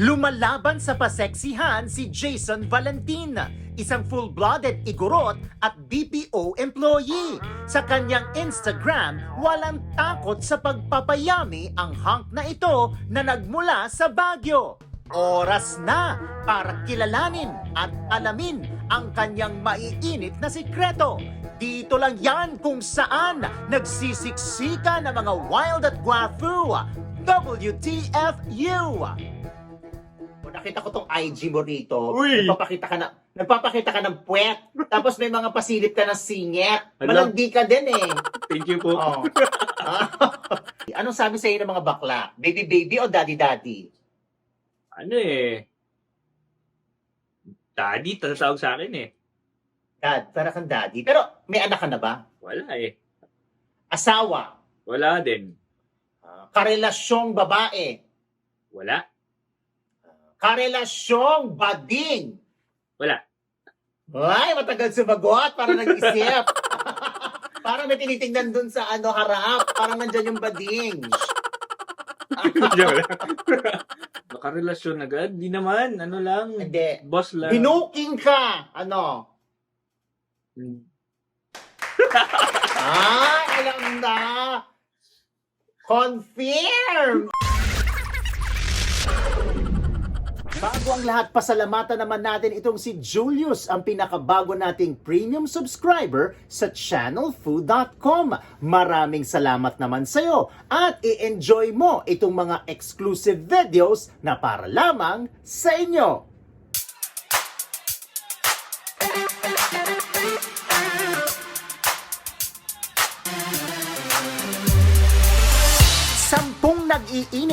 Lumalaban sa paseksihan si Jason Valentin, isang full-blooded igorot at BPO employee. Sa kanyang Instagram, walang takot sa pagpapayami ang hunk na ito na nagmula sa Baguio. Oras na para kilalanin at alamin ang kanyang maiinit na sikreto. Dito lang yan kung saan nagsisiksika ng mga wild at guafu. WTFU! Nakita ko tong IG mo rito. Uy! Nagpapakita ka na nagpapakita ka ng puwet. Tapos may mga pasilip ka ng singit. Malandi ka din eh. Thank you po. Oh. Ah. Anong sabi sa ng mga bakla? Baby baby o daddy daddy? Ano eh. Daddy, tatawag sa akin eh. Dad, para kang daddy. Pero may anak ka na ba? Wala eh. Asawa? Wala din. Ah, Karelasyong babae? Wala. Karelasyong bading? Wala. Ay, matagal sumagot para nag-isip. parang may tinitingnan dun sa ano harap. Parang nandyan yung bading. Nakarelasyon agad? Di naman. Ano lang. Hindi. Boss lang. Binuking ka. Ano? Hmm. Ay, alam na. Confirm! Bago ang lahat, pasalamatan naman natin itong si Julius, ang pinakabago nating premium subscriber sa channelfood.com. Maraming salamat naman sa'yo at i-enjoy mo itong mga exclusive videos na para lamang sa inyo.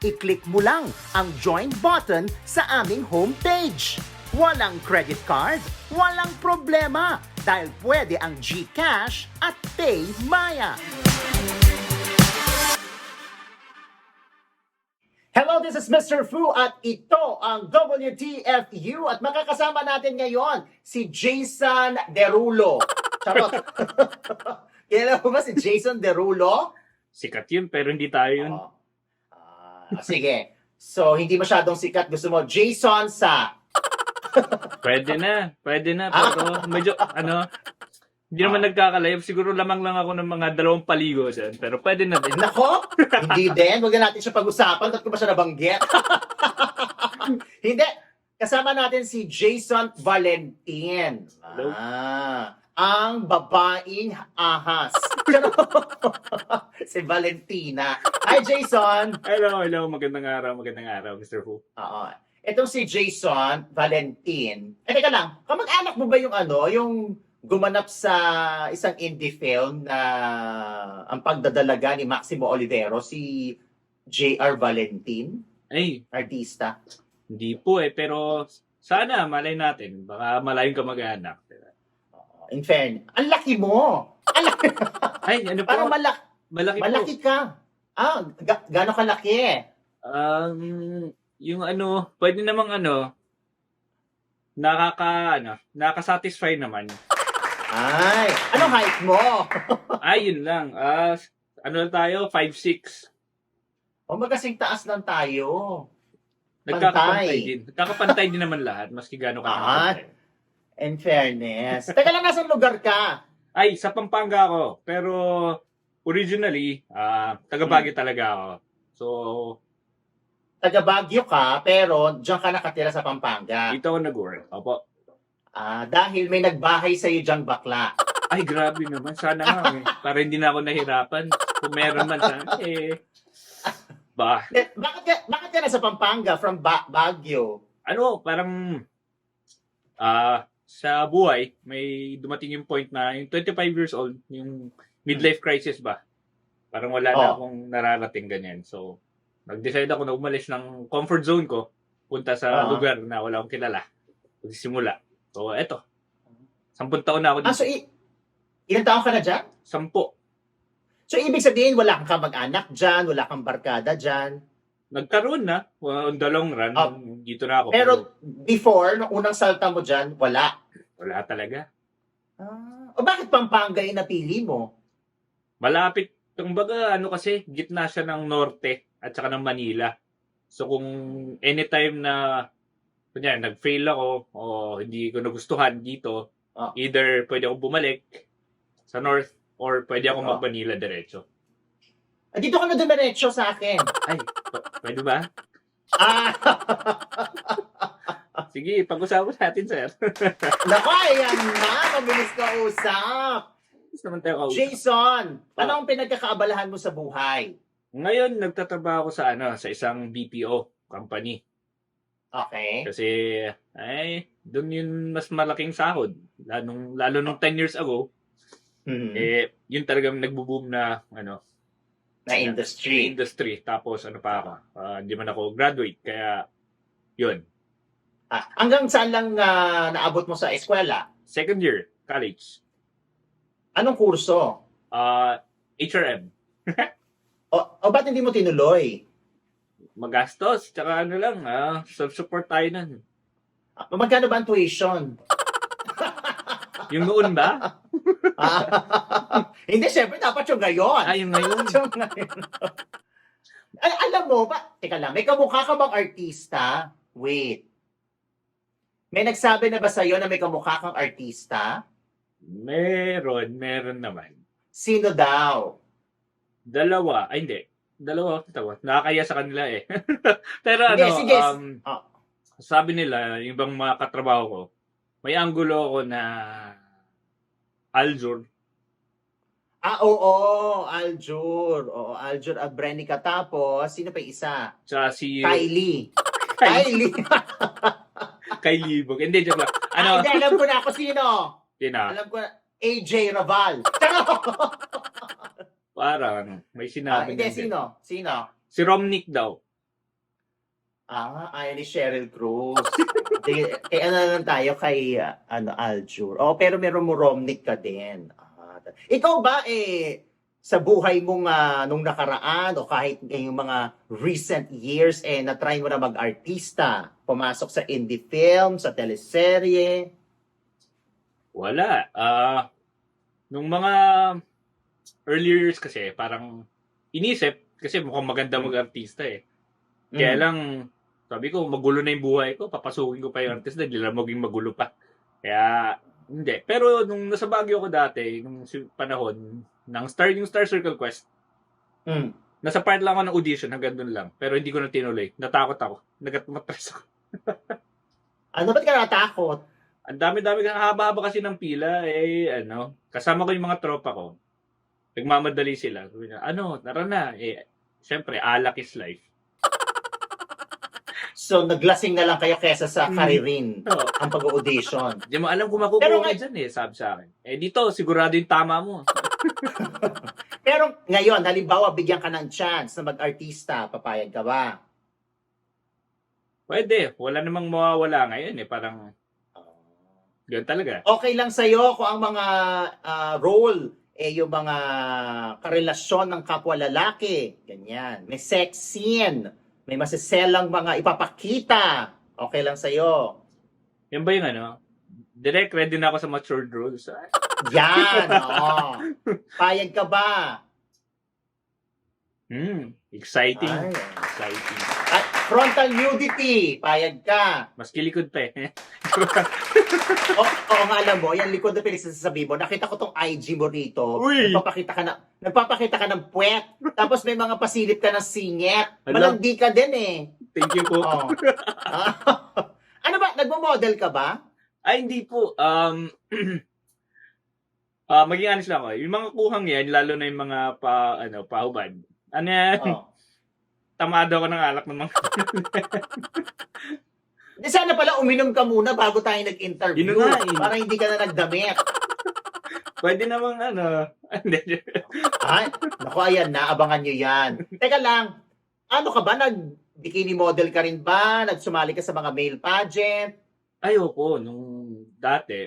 I-click mo lang ang join button sa aming homepage. Walang credit card, walang problema dahil pwede ang GCash at PayMaya. Hello, this is Mr. Fu at ito ang WTFU at makakasama natin ngayon si Jason Derulo. Charot. Kilala mo ba si Jason Derulo? Sikat yun, pero hindi tayo yun. Oo. Sige. So, hindi masyadong sikat. Gusto mo Jason sa... Pwede na. Pwede na. Ah. Pero medyo, ano, hindi naman nagkakalayap. Siguro lamang lang ako ng mga dalawang paligo dyan. Pero pwede na din. Nako, hindi din. Huwag na natin siya pag-usapan. Ba't ko ba siya nabanggit? hindi. Kasama natin si Jason Valentin. Hello. Ah, ang babaeng ahas. si Valentina. Hi, Jason. Hello, hello. Magandang araw, magandang araw, Mr. Fu. Oo. Itong si Jason Valentin. Eh, teka lang. Kamag-anak mo ba yung ano, yung gumanap sa isang indie film na ang pagdadalaga ni Maximo Olivero, si J.R. Valentin, Ay, artista. Hindi po eh. Pero sana, malay natin. Baka malayong kamag-anak. Oo. In fairness, ang laki mo. Ang laki. Ay, ano po? Parang malaki, malaki po. malaki ka. Ah, ga- gano'n kalaki? Um, yung ano, pwede namang ano, nakaka, ano, nakaka-satisfy naman. Ay, anong height mo? Ay, yun lang. Ah, ano lang tayo? 5'6". O magasing taas lang tayo. Nagkakapantay Pantay. din. Nagkakapantay din naman lahat, maski gano'n ka. Ah. In fairness. Teka lang, nasa lugar ka? Ay, sa Pampanga ako. Pero, originally, ah, taga Baguio talaga ako. So, taga Baguio ka, pero diyan ka nakatira sa Pampanga. dito ako nag-work. Opo. Ah, dahil may nagbahay sa iyo diyang bakla. Ay, grabe naman. Sana nga eh. Para hindi na ako nahirapan. Kung meron man sana eh. Ba, Eh, bakit ka, bakit ka nasa Pampanga from ba- Baguio? ano, parang ah sa buhay, may dumating yung point na yung 25 years old, yung midlife crisis ba? Parang wala na Oh. akong nararating ganyan. So, nag-decide ako na umalis ng comfort zone ko, punta sa Ah. lugar na wala akong kilala. Magsimula. So, eto. Sampung taon na ako Ah, dito. so i- ilang taon ka na dyan? Sampo. So ibig sabihin, wala kang kamag-anak dyan, wala kang barkada dyan. Nagkaroon na. On the long run, Ah. dito na ako. Pero before, nung unang salta mo dyan, wala. wala talaga. Ah, o bakit Pampanga yung napili mo? Malapit. Kumbaga, ano kasi, gitna siya ng norte at saka ng Manila. So kung anytime na kunya nag-fail ako o hindi ko nagustuhan dito, Ah. either pwede ako bumalik sa north or pwede ako Ah. mag-Manila diretso. Ah, dito ka na dumiretso sa akin. Ay, pwede ba? ah, Sige, pag-usapan natin, sir. naku, ayan na, mabilis ka usap. Naman tayo kausap. Jason, ano Ah. ang pinagkakaabalahan mo sa buhay? Ngayon, nagtatrabaho ako sa ano, sa isang BPO company. Okay. Kasi, ay, doon yun mas malaking sahod. Lalo, lalo nung 10 years ago, Hmm. eh, yun talagang nagbo-boom na, ano, na industry. industry. Tapos, ano pa ako, ah, hindi man ako graduate. Kaya, yun. Ah, hanggang saan lang ah, naabot mo sa eskwela? Second year, college. Anong kurso? Ah, HRM. O, o ba't hindi mo tinuloy? Magastos. Tsaka ano lang, ah, self-support tayo nun. Magkano ba ang tuition? Yung noon ba? Ah, hindi, syempre dapat yung gayon. Ah, yung ngayon. Yung gayon. Al- alam mo ba, teka lang, may kamukha ka bang artista? Wait. May nagsabi na ba sa'yo na may kamukha kang artista? Meron, meron naman. Sino daw? Dalawa. Ay, hindi. Dalawa. Tawa. Nakakaya sa kanila eh. Pero ano, Hindi, sige. um, Ah. sabi nila, yung ibang mga katrabaho ko, may anggulo ako na Aljur. Ah, oo, Aljur. Oo, Aljur at Brenica. Tapos, sino pa yung isa? Tsaka si Kylie. Kylie, Kylie. Libog. Hindi, joke lang. Ano? Ano, hindi, alam ko na ako sino. na, Alam ko na. AJ Raval. Parang may ah, sinabi hindi, niya din. sino? Sino? Si Romnick daw. Ah, ayaw ni Cheryl Cruz. Di, eh, ano lang tayo kay ah, ano, Aljur. Oh, pero meron mo Romnick ka din. Ah, ikaw ba, eh, sa buhay mong ah, nung nakaraan o kahit ngayong mga recent years, eh, na-try mo na mag-artista? Pumasok sa indie film, sa teleserye? Wala. Ah, nung mga earlier years kasi, parang inisip, kasi mukhang maganda mag-artista eh. Kaya Mm. lang, sabi ko, magulo na yung buhay ko, papasukin ko pa yung artist na, lang maging magulo pa. Kaya, hindi. Pero nung nasa Baguio ko dati, nung panahon, ng Star, yung Star Circle Quest, Mm. nasa part lang ako ng audition, hanggang doon lang. Pero hindi ko na tinuloy. Natakot ako. Nagmatras ako. Ano ba't ka natakot? Ang dami-dami, haba-haba kasi ng pila, eh, ano, kasama ko yung mga tropa ko. Nagmamadali sila. Ano, tara na. Eh, syempre, alak is life. So, naglasing na lang kayo kesa sa Mm. karirin Oo. ang pag-audition. Di mo alam kung makukuha Pero ka ngay- dyan eh, sabi sa akin. Eh dito, sigurado yung tama mo. Pero ngayon, halimbawa, bigyan ka ng chance na mag-artista, papayag ka ba? Pwede, wala namang mawawala ngayon eh. Parang, yun talaga. Okay lang sa'yo kung ang mga ah, role eh yung mga karelasyon ng kapwa lalaki. Ganyan. May sex scene. May masiselang mga ipapakita. Okay lang sa'yo. Yan ba yung ano? Direct, ready na ako sa matured roles. Ah, Yan. oo. Payag ka ba? Hmm, exciting. Ay. Exciting. At frontal nudity. Payag ka. Mas kilikod pa eh. O, oo nga alam mo, yan likod na pinagsasabi mo. Nakita ko tong IG mo rito. Uy! Nagpapakita ka na, nagpapakita ka ng puwet. Tapos may mga pasilip ka ng singit. Malandi ka din eh. Thank you po. Oh. Ah. ano ba, nagmo-model ka ba? Ay, hindi po. Um, ah maging honest lang ako. Yung mga kuhang yan, lalo na yung mga pa, ano, pahubad. Ano yan? Oh. Tamado ako ng alak ng mga... Di sana pala uminom ka muna bago tayo nag-interview. Yun na nga eh. Para hindi ka na nagdamit. Pwede namang ano. Hindi. Ay, naku, ayan na, abangan nyo yan. Teka lang, ano ka ba? Nag-bikini model ka rin ba? Nagsumali ka sa mga male pageant? Ay, opo. Nung dati,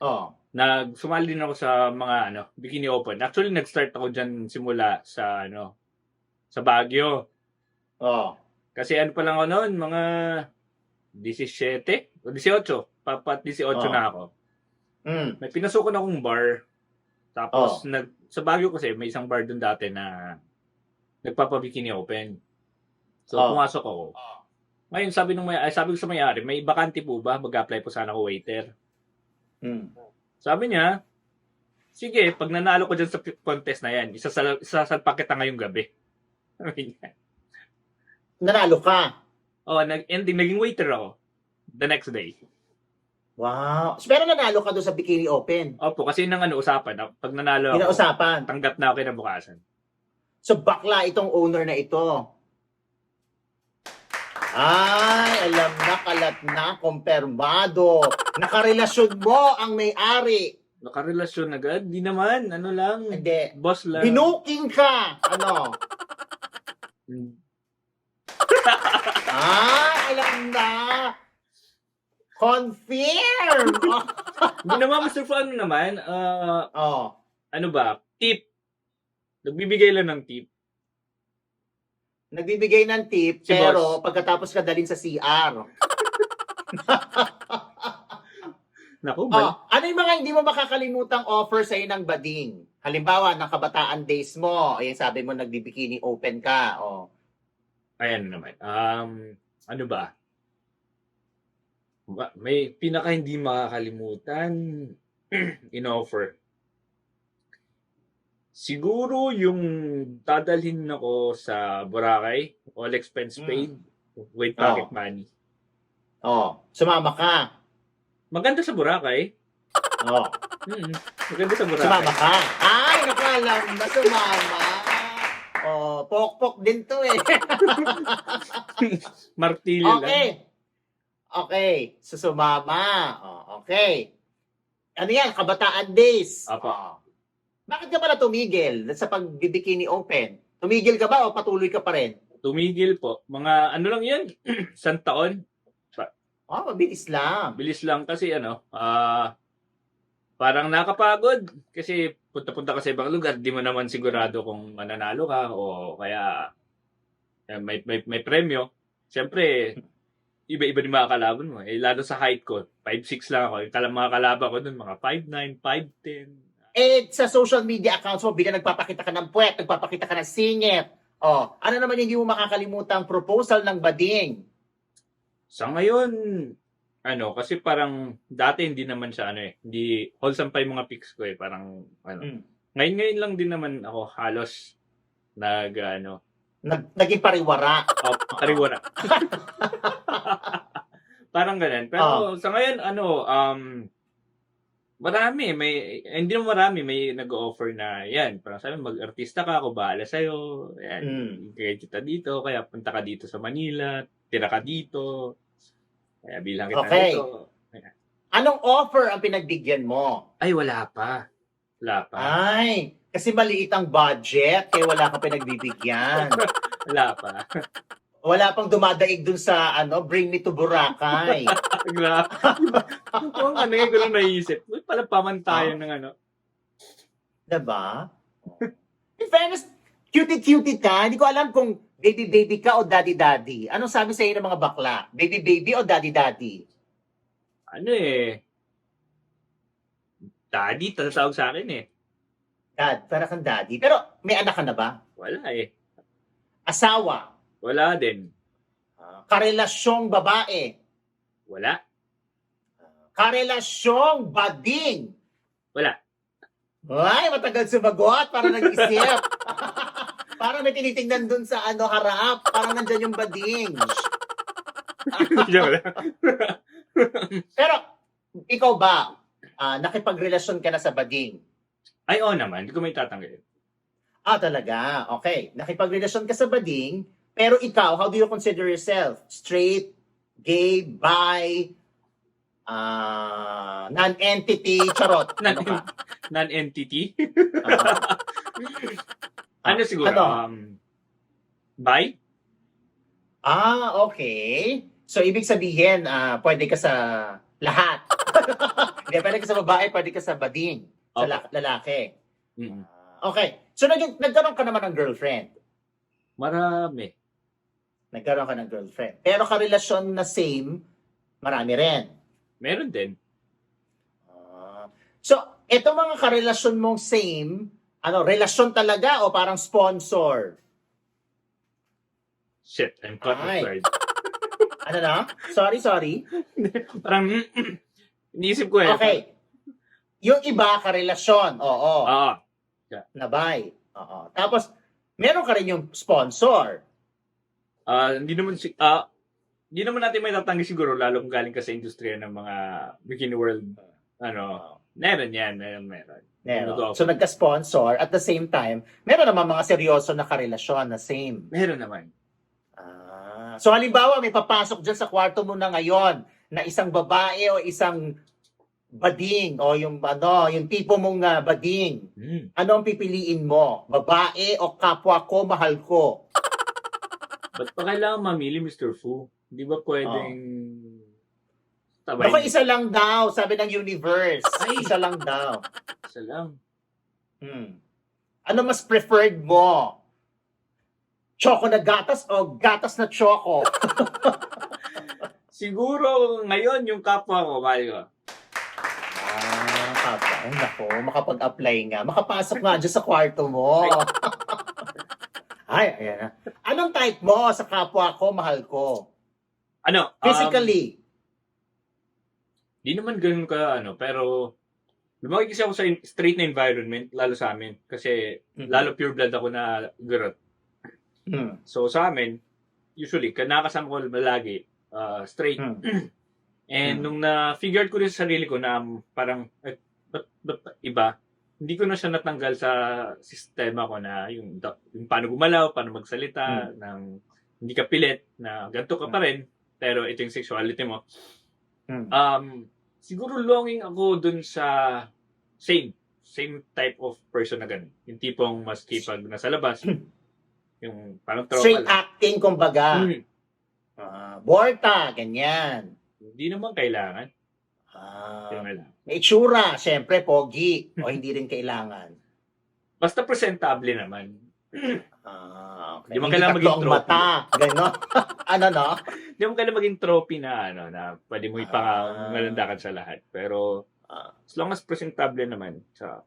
Oh. nagsumali din ako sa mga ano, Bikini Open. Actually, nag-start ako dyan simula sa ano, sa Baguio. Oh. Kasi ano pa lang ako noon, mga 17 o 18. Papat 18 Oh. na ako. Mm. May pinasukan akong bar. Tapos, nag, sa Baguio kasi, may isang bar dun dati na nagpapabikini open. So, Oh. pumasok ako. Ngayon, sabi nung may, ay, sabi ko sa may-ari, may bakante po ba? Mag-apply po sana ako waiter. Mm. Sabi niya, sige, pag nanalo ko dyan sa contest na yan, isasal, isasalpak kita ngayong gabi. Sabi niya. Nanalo ka. oh, nag ending, naging waiter ako. The next day. Wow. Pero nanalo ka doon sa Bikini Open. Opo, kasi nang ano, usapan, pag nanalo ako, Kinausapan. tanggap na ako kinabukasan. So bakla itong owner na ito. Ay, alam na, kalat na, kumpirmado. Nakarelasyon mo ang may-ari. Nakarelasyon agad? Di naman, ano lang. Hindi. Boss lang. Binuking ka. Ano? Ay, alam na. Confirm. Naman, Mr. Fu, ano naman, ah, oh. ano ba, tip. Nagbibigay lang ng tip. Nagbibigay ng tip, Si pero pagkatapos ka dalhin sa CR. Naku, Oh, bal- ano yung mga hindi mo makakalimutang offer sa'yo ng bading? Halimbawa, ng kabataan days mo, ayan sabi mo nagbibikini open ka. Oh. Ayan naman. Um, ano ba? May pinaka hindi makakalimutan in-offer. Siguro yung dadalhin ako sa Boracay, all expense paid, with pocket money. Oh, sumama ka. Maganda sa Boracay. Oh, Mm, maganda sa Boracay. sumama ka. Ay, nakalam na sumama. Oh, pok-pok din to eh. Martilyo lang. okay. Okay, so sumama. Oh, okay. Ano yan? Kabataan days. Apo. Oh. Bakit ka pala tumigil sa pagbibikini open? Tumigil ka ba o patuloy ka pa rin? Tumigil po. Mga ano lang yan, isang taon. Oh, mabilis lang. Bilis lang kasi ano, ah parang nakapagod kasi punta-punta ka sa ibang lugar, di mo naman sigurado kung mananalo ka o kaya eh, may, may, may premyo. Siyempre, iba-iba din mga kalaban mo. Eh, lalo sa height ko, 5'6 lang ako. Yung kala- mga kalaban ko dun, mga 5'9, 5'10. Eh, sa social media accounts mo, bigla nagpapakita ka ng puwet, nagpapakita ka ng singit. Oh, ano naman yung hindi mo makakalimutang proposal ng bading? Sa ngayon, ano, kasi parang dati hindi naman siya ano eh, hindi wholesome pa yung mga pics ko eh, parang ano. Mm. Ngayon ngayon lang din naman ako halos nag ano, Nag, naging pariwara. oh, kariwara. parang ganun. Pero sa ngayon ano, um marami, may eh, hindi naman marami, may nag-offer na yan. Parang sabi, mag-artista ka, ako bahala sa'yo. Yan, Mm. kaya kita dito, kaya punta ka dito sa Manila, tira ka dito. Kaya bilang kita Okay. dito. Anong offer ang pinagbigyan mo? Ay, wala pa. Wala pa. Ay, kasi maliit ang budget, kaya wala ka pinagbibigyan. Wala pa. Wala pang dumadaig dun sa ano, Bring Me to Boracay. Grabe. Kung ano yung lang naisip. Uy, pala paman tayo ng ano. Diba? In fairness, cutie-cutie ka. Hindi ko alam kung baby-baby ka o daddy-daddy. Anong sabi sa ng mga bakla? Baby-baby o daddy-daddy? Ano eh. Daddy, tatawag sa akin eh. Dad, para kang daddy. Pero may anak ka na ba? Wala eh. Asawa? Wala din. Ah, Karelasyong babae? Wala. Karelasyong bading? Wala. Ay, matagal sumagot para nag-isip. Parang may tinitingnan dun sa ano harap. Parang nandyan yung bading. Pero, ikaw ba, ah, nakipagrelasyon ka na sa bading? Ay, oo naman. Hindi ko may tatanggalin. Ah, talaga. Okay. Nakipagrelasyon ka sa bading, pero ikaw, how do you consider yourself? Straight, gay, bi, ah, non-entity, charot. Ano ka? Non-entity? ano siguro? ano? Um, bye? ah, okay. So, ibig sabihin, ah, pwede ka sa lahat. Hindi, pwede ka sa babae, pwede ka sa bading. Sa Okay. la- lalaki. Mm. Okay. So, nag- nagkaroon ka naman ng girlfriend. Marami. Nagkaroon ka ng girlfriend. Pero karelasyon na same, marami rin. Meron din. Ah. so, ito mga karelasyon mong same, ano, relasyon talaga o parang sponsor? Shit, I'm caught Ay. off guard. Ano na? Sorry, sorry. Parang, iniisip ko eh. Okay. Yung iba, karelasyon. Oo. Ah, Nabay. Oo. Tapos, meron ka rin yung sponsor. ah, hindi naman si ah, hindi naman natin may tatanggi siguro lalo kung galing ka sa industriya ng mga bikini world ano meron yan meron meron Meron. Ano to? So, nagka-sponsor. At the same time, meron naman mga seryoso na karelasyon na same. meron naman Ah. So halimbawa may papasok dyan sa kwarto mo na ngayon na isang babae o isang bading o yung ano, yung tipo mong ah, bading. hmm. Ano ang pipiliin mo? Babae o kapwa ko, mahal ko? ba't pa kailangan mamili Mr. Fu di ba pwedeng Baka tabay isa lang daw, sabi ng universe. Ay. Isa lang daw. isa lang Hmm. Ano mas preferred mo? Choco na gatas o gatas na choco? siguro ngayon yung kapwa ko ko Ah, kapwa. Ay, nako, makapag-apply nga. Makapasok nga dyan sa kwarto mo. Ay, ayan na. Anong type mo sa kapwa ko, mahal ko? ano um, Physically. Di naman ganun ka, ano, pero lumaki kasi ako sa in- straight na environment, lalo sa amin. Kasi Mhm. lalo pure blood ako na gurot. Hmm. So sa amin, usually, kanakasama ko lagi, uh, straight. Hmm. And Hmm. nung na-figure ko rin sa sarili ko na parang, eh, ba't, ba't iba, hindi ko na siya natanggal sa sistema ko na yung, yung paano gumalaw, paano magsalita, ng hindi ka pilit, na ganito ka pa rin, pero ito yung sexuality mo. Hmm. Um, siguro longing ako dun sa same same type of person na ganun. Yung tipong maski pag nasa labas, yung parang tropa Straight lang. acting, kumbaga. Hmm, Ah, borta, ganyan. hindi naman kailangan. Ah, Hindi naman kailangan. may itsura, syempre, pogi. O hindi rin kailangan. Basta presentable naman. Ah, okay. Di mo Hindi kailangan maging trophy. mata. Ganon. ano, no? Hindi mo kailangan maging trophy na ano na pwede mo Ah. ipangalandakan sa lahat. Pero Ah. as long as presentable naman. Sa,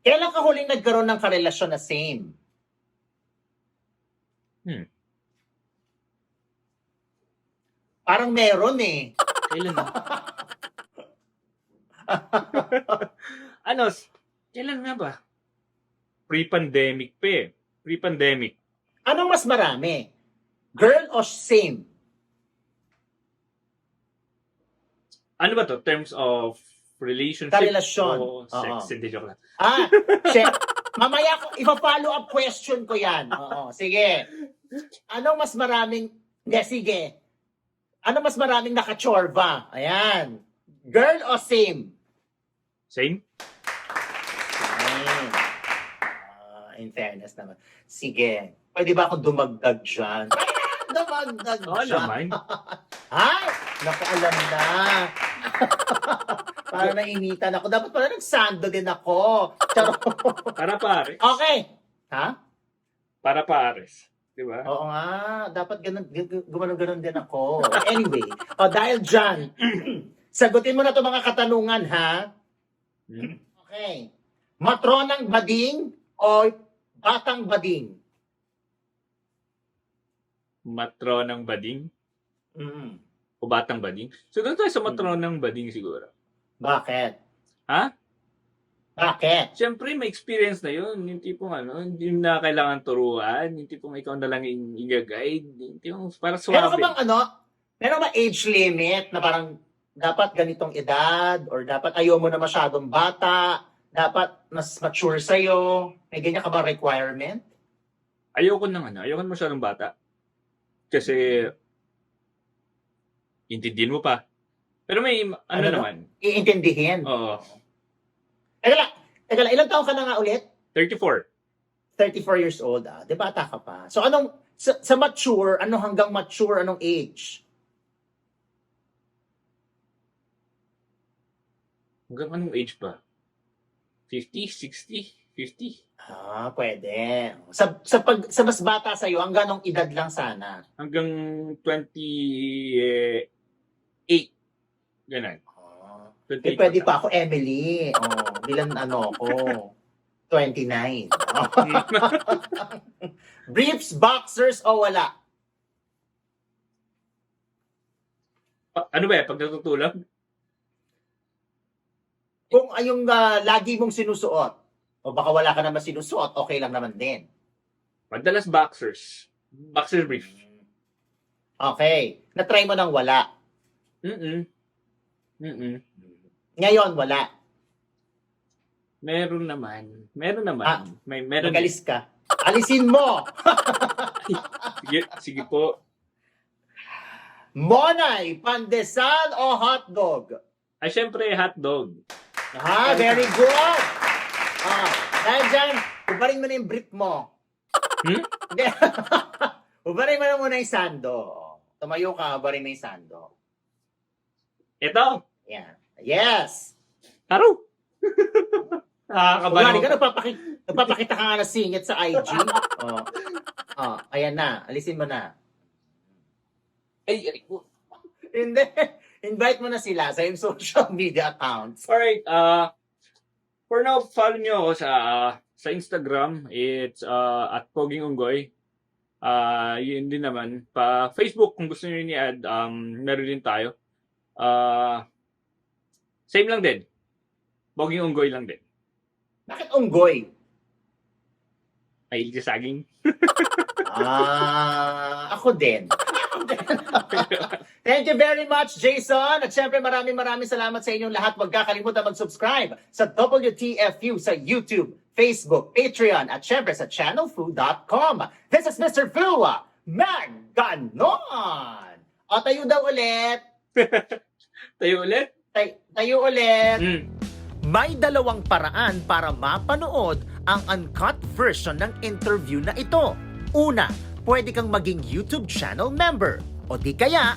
Kailan ka huling nagkaroon ng karelasyon na same? Hmm. Parang meron eh. kailan na? ano? Kailan nga ba? Pre-pandemic pa eh. Pre-pandemic. Anong mas marami? Girl o same? Ano ba to? Terms of relationship Karelasyon. o sex? Oo. Hindi, joke lang. Ah, siya, mamaya ko, ipa-follow up question ko yan. Oo, sige. Anong mas maraming, hindi, sige. Ano mas maraming nakachorba? Ayan. Girl o same? Same? Same. In fairness naman. Sige. Pwede ba akong dumagdag dyan? Dumagdag Oo dyan. naman. Ay, naku, alam na. Para nainitan ako. Dapat pala nagsando din ako. Charot. Para pare. okay. Ha? Para pares. Di ba? Oo nga, dapat ganun, gu- gumanon-ganon din ako. Anyway, o dahil dyan, sagutin mo na to mga katanungan, ha? Hmm? Okay. Matronang bading o batang bading? Matronang bading Mm. o batang bading. So doon tayo sa matronang bading siguro. Bakit? Ha? Bakit? Siyempre, may experience na yun. Yung tipong ano, hindi na kailangan turuan. Yung tipong ikaw na lang yung i-guide. Yung tipong para Meron ka bang ano, meron ba age limit na parang dapat ganitong edad or dapat ayaw mo na masyadong bata, dapat mas mature sa'yo. May ganyan ka ba requirement? Ayoko nang ano, ayoko masyadong bata. Kasi, intindihin mo pa. Pero may, ano, Ano naman, Iintindihin. oo, Teka lang, teka lang, ilang taon ka na nga ulit? 34. 34 years old, ah. Di bata ka pa. So anong, sa, sa mature, ano hanggang mature, anong age? Hanggang anong age ba? 50, 60, 50? Ah, pwede. Sa, sa, pag, sa mas bata sa'yo, hanggang anong edad lang sana? Hanggang 28. Ganun. Ah. 28 Eh, pwede pa ako, Emily. Oh, bilang ano ko. 29. Oh. Briefs, boxers, o wala? Pa- ano ba eh, pag natutulog? Kung ayong ah, lagi mong sinusuot, o baka wala ka naman sinusuot, okay lang naman din. Madalas boxers. Boxer brief. Okay. Na-try mo nang wala. Mm-mm. Mm-mm. Ngayon, wala. Meron naman. Meron naman. Ah, May meron. Magalis ka. Alisin mo! Sige, sige po. Monay, pandesal o hotdog? Ay, syempre, hotdog. Ah, very good! Ah, dahil dyan, ubarin mo na yung brief mo. Hmm? Ubarin mo na muna yung sando. Tumayo ka, ubarin mo yung sando. Ito. Yan. Yes! Taro. Ubarin ka, nagpapakita, nagpapakita ka nga na singit sa IG. Oh. Oh, ayan na. Alisin mo na. Ay, ay. Hindi. Invite mo na sila sa yung social media accounts. Alright, uh, for now, follow nyo ako sa sa Instagram. It's uh, at Poging Unggoy. Uh, yun din naman. Pa Facebook, kung gusto nyo ni-add, um, meron din tayo. Uh, same lang din. Poging Unggoy lang din. Bakit unggoy? Ay, sa saging. Ah, ako din. Ako din. Thank you very much, Jason. At syempre, maraming maraming salamat sa inyong lahat. Huwag kakalimutan mag-subscribe sa WTFU sa YouTube, Facebook, Patreon, at syempre sa channelfu.com. This is Mr. Fu, Maganon! O, tayo daw ulit. Tayo ulit? Tay- tayo ulit. Mm. May dalawang paraan para mapanood ang uncut version ng interview na ito. Una, pwede kang maging YouTube channel member. O di kaya,